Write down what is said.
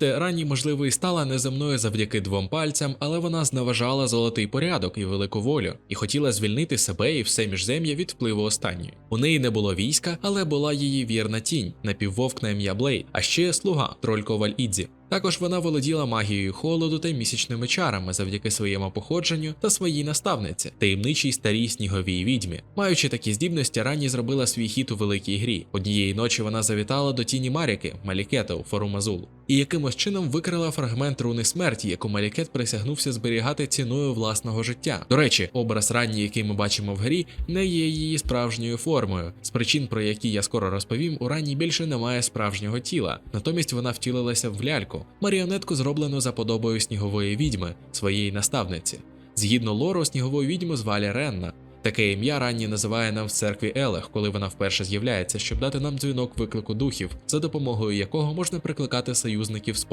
Те ранні, можливо, і стала неземною завдяки двом пальцям, але вона зневажала золотий порядок і велику волю, і хотіла звільнити себе і все міжзем'я від впливу останньої. У неї не було війська, але була її вірна тінь, напіввовк на ім'я Блейд, а ще слуга троль Коваль Ідзі. Також вона володіла магією холоду та місячними чарами завдяки своєму походженню та своїй наставниці, таємничій старій сніговій відьмі. Маючи такі здібності, Ранні зробила свій хід у великій грі. Однієї ночі вона завітала до тіні Маріки, Малікета у Форумазул, і якимось чином викрила фрагмент руни смерті, яку Малікет присягнувся зберігати ціною власного життя. До речі, образ Ранні, який ми бачимо в грі, не є її справжньою формою. З причин, про які я скоро розповім, у Ранні більше немає справжнього тіла, натомість вона втілилася в ляльку, маріонетку, зроблену за подобою снігової відьми, своєї наставниці. Згідно лору, снігову відьму звали Ренна. Таке ім'я ранні називає нам в церкві Елех, коли вона вперше з'являється, щоб дати нам дзвінок виклику духів, за допомогою якого можна прикликати союзників з